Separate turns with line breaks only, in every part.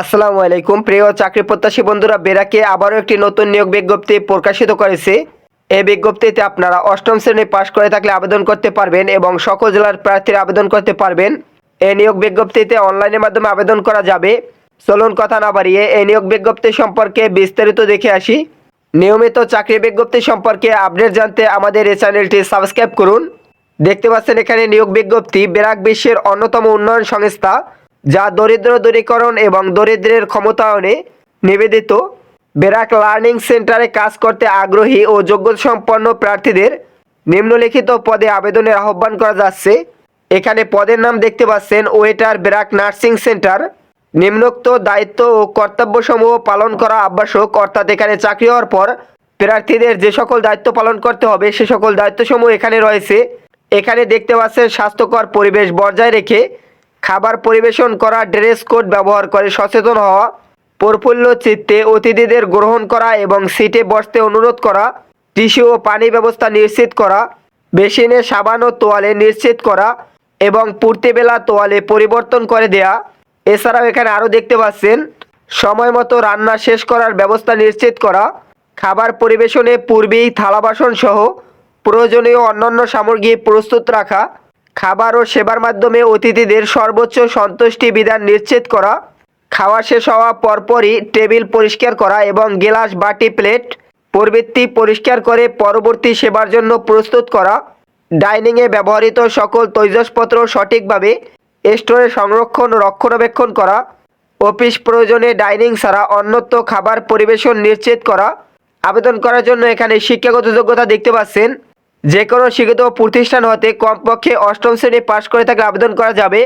আসসালামু আলাইকুম। প্রিয় চাকরি প্রত্যাশী বন্ধুরা, বেরাকে আবারও একটি নতুন নিয়োগ বিজ্ঞপ্তি প্রকাশিত করেছে। এই বিজ্ঞপ্তিতে আপনারা অষ্টম শ্রেণি পাশ করে থাকলে আবেদন করতে পারবেন এবং সকল জেলার প্রার্থীরা আবেদন করতে পারবেন। এই নিয়োগ বিজ্ঞপ্তিতে অনলাইনের মাধ্যমে আবেদন করা যাবে। চলুন কথা না বাড়িয়ে এই নিয়োগ বিজ্ঞপ্তি সম্পর্কে বিস্তারিত দেখে আসি। নিয়মিত চাকরি বিজ্ঞপ্তি সম্পর্কে আপডেট জানতে আমাদের এই চ্যানেলটি সাবস্ক্রাইব করুন। দেখতে পাচ্ছেন এখানে নিয়োগ বিজ্ঞপ্তি, বেরাক বিশ্বের অন্যতম উন্নয়ন সংস্থা। যা দরিদ্র দূরীকরণ এবং দরিদ্রের ক্ষমতায়নে নিবেদিত, বেরাক লার্নিং সেন্টারে কাজ করতে আগ্রহী ও যোগ্যতা সম্পন্ন প্রার্থীদের নিম্নলিখিত পদে আবেদনের আহ্বান করা যাচ্ছে। এখানে পদের নাম দেখতে পাচ্ছেন ওয়েটার বেরাক নার্সিং সেন্টার। নিম্নোক্ত দায়িত্ব ও কর্তব্যসমূহ পালন করা আবশ্যক, অর্থাৎ এখানে চাকরি হওয়ার পর প্রার্থীদের যে সকল দায়িত্ব পালন করতে হবে, সে সকল দায়িত্বসমূহ এখানে রয়েছে। এখানে দেখতে পাচ্ছেন স্বাস্থ্যকর পরিবেশ বজায় রেখে খাবার পরিবেশন করা ড্রেস কোড ব্যবহার করে সচেতন হওয়া, প্রফুল্ল চিত্তে অতিথিদের গ্রহণ করা এবং সিটে বসতে অনুরোধ করা টিস্যু ও পানি ব্যবস্থা নিশ্চিত করা, বেসিনে সাবান ও তোয়ালে নিশ্চিত করা এবং পূর্তিবেলা তোয়ালে পরিবর্তন করে দেয়া। এছাড়াও এখানে আরও দেখতে পাচ্ছেন, সময় মতো রান্না শেষ করার ব্যবস্থা নিশ্চিত করা, খাবার পরিবেশনে পূর্বেই থালা বাসন সহ প্রয়োজনীয় অন্যান্য সামগ্রী প্রস্তুত রাখা খাবার ও সেবার মাধ্যমে অতিথিদের সর্বোচ্চ সন্তুষ্টি বিধান নিশ্চিত করা, খাওয়া শেষ হওয়া পরপরই টেবিল পরিষ্কার করা এবং গ্লাস, বাটি, প্লেট প্রবৃত্তি পরিষ্কার করে পরবর্তী সেবার জন্য প্রস্তুত করা, ডাইনিংয়ে ব্যবহৃত সকল তৈজসপত্র সঠিকভাবে স্টোরে সংরক্ষণ, রক্ষণাবেক্ষণ করা, অফিস প্রয়োজনে ডাইনিং ছাড়া অন্যত্র খাবার পরিবেশন নিশ্চিত করা, আবেদন করার জন্য এখানে শিক্ষাগত যোগ্যতা দেখতে পাচ্ছেন। যে কোনো শিক্ষিত প্রতিষ্ঠান হতে কমপক্ষে অষ্টম শ্রেণি পাশ করে থাকলে আবেদন করা যাবে।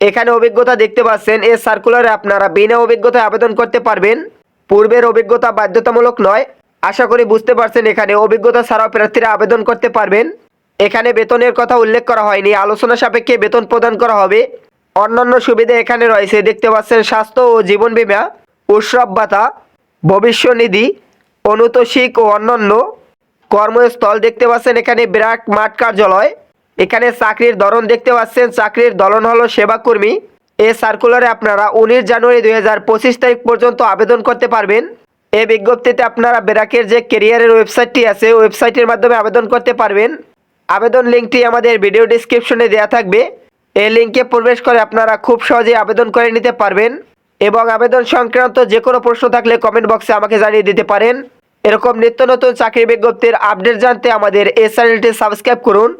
এখানে অভিজ্ঞতা দেখতে পাচ্ছেন, এ সার্কুলারে আপনারা বিনা অভিজ্ঞতায় আবেদন করতে পারবেন। পূর্বের অভিজ্ঞতা বাধ্যতামূলক নয়। আশা করি বুঝতে পারছেন, এখানে অভিজ্ঞতা ছাড়াও প্রার্থীরা আবেদন করতে পারবেন। এখানে বেতনের কথা উল্লেখ করা হয়নি, আলোচনা সাপেক্ষে বেতন প্রদান করা হবে। অন্যান্য সুবিধা এখানে রয়েছে, দেখতে পাচ্ছেন, স্বাস্থ্য ও জীবন বীমা, উৎসব ভাতা, ভবিষ্যনিধি, অনুতোষিক ও অন্যান্য। কর্মস্থল দেখতে পাচ্ছেন এখানে বিরাট মাঠ কার্যালয়। এখানে চাকরির ধরন দেখতে পাচ্ছেন, চাকরির ধরন হলো সেবাকর্মী। এ সার্কুলারে আপনারা উনিশ জানুয়ারি দুই হাজার পঁচিশ তারিখ পর্যন্ত আবেদন করতে পারবেন। এই বিজ্ঞপ্তিতে আপনারা বেরাকের যে কেরিয়ারের ওয়েবসাইটটি আছে ওয়েবসাইটের মাধ্যমে আবেদন করতে পারবেন। আবেদন লিঙ্কটি আমাদের ভিডিও ডিসক্রিপশনে দেওয়া থাকবে। এই লিঙ্কে প্রবেশ করে আপনারা খুব সহজেই আবেদন করে নিতে পারবেন এবং আবেদন সংক্রান্ত যে কোনো প্রশ্ন থাকলে কমেন্ট বক্সে আমাকে জানিয়ে দিতে পারেন। এরকম নিত্য নতুন চাকরি বিজ্ঞপ্তির আপডেট জানতে আমাদের এই চ্যানেলটি সাবস্ক্রাইব করুন।